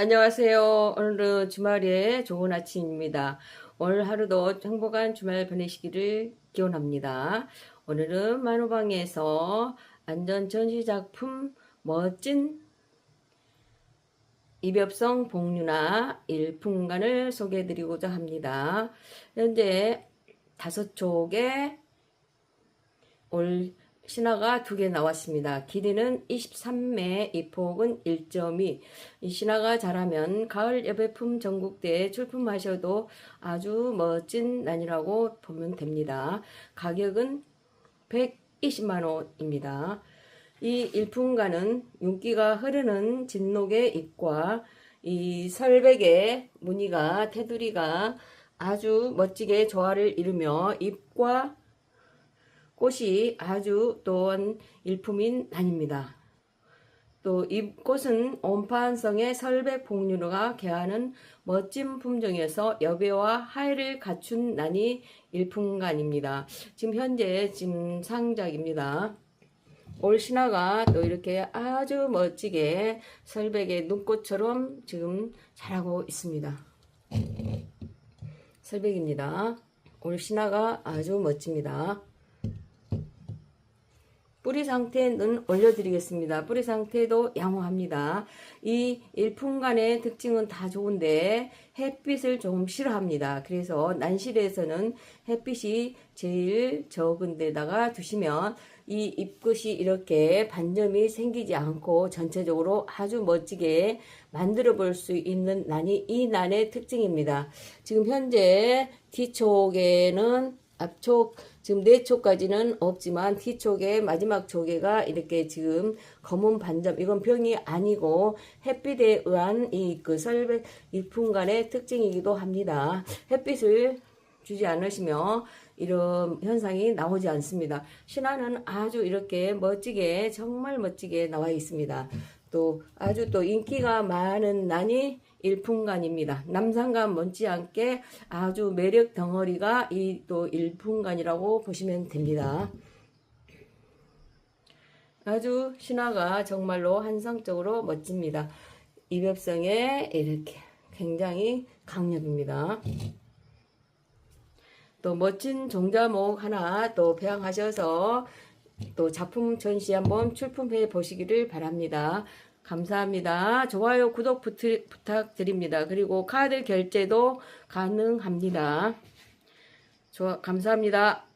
안녕하세요. 오늘은 주말에 좋은 아침입니다. 오늘 하루도 행복한 주말 보내시기를 기원합니다. 오늘은 만호방에서 안전 전시작품 멋진 이벽성 복류나 일품관을 소개해드리고자 합니다. 현재 다섯 촉에 올 신화가 두 개 나왔습니다. 길이는 23매, 이 폭은 1.2. 이 신화가 잘하면 가을 여배품 전국대에 출품하셔도 아주 멋진 난이라고 보면 됩니다. 가격은 120만 원입니다. 이 일품가는 윤기가 흐르는 진녹의 잎과 이 설백의 무늬가 테두리가 아주 멋지게 조화를 이루며 잎과 꽃이 아주 또한 일품인 난입니다. 또 이 꽃은 온판성의 설백 복류가 개하는 멋진 품종에서 여배와 하의를 갖춘 난이 일품간입니다. 지금 현재 지금 상작입니다. 올 신화가 또 이렇게 아주 멋지게 설백의 눈꽃처럼 지금 자라고 있습니다. 설백입니다. 올 신화가 아주 멋집니다. 뿌리 상태는 올려드리겠습니다. 뿌리 상태도 양호합니다. 이 일품간의 특징은 다 좋은데 햇빛을 조금 싫어합니다. 그래서 난실에서는 햇빛이 제일 적은 데다가 두시면 이 잎끝이 이렇게 반점이 생기지 않고 전체적으로 아주 멋지게 만들어 볼 수 있는 난이 이 난의 특징입니다. 지금 현재 뒤쪽에는 앞쪽 지금 네 촉까지는 없지만 뒤쪽에 마지막 조개가 이렇게 지금 검은 반점 이건 병이 아니고 햇빛에 의한 이그 설백 일품간의 특징이기도 합니다. 햇빛을 주지 않으시면 이런 현상이 나오지 않습니다. 신화는 아주 이렇게 멋지게 정말 멋지게 나와 있습니다. 또 아주 또 인기가 많은 난이 일품간입니다. 남산간 못지않게 아주 매력 덩어리가 이 또 일품간이라고 보시면 됩니다. 아주 신화가 정말로 한상적으로 멋집니다. 이벽성에 이렇게 굉장히 강력입니다. 또 멋진 종자목 하나 또 배양하셔서 또 작품 전시 한번 출품해 보시기를 바랍니다. 감사합니다. 좋아요, 구독 부트, 부탁드립니다. 그리고 카드 결제도 가능합니다. 좋아, 감사합니다.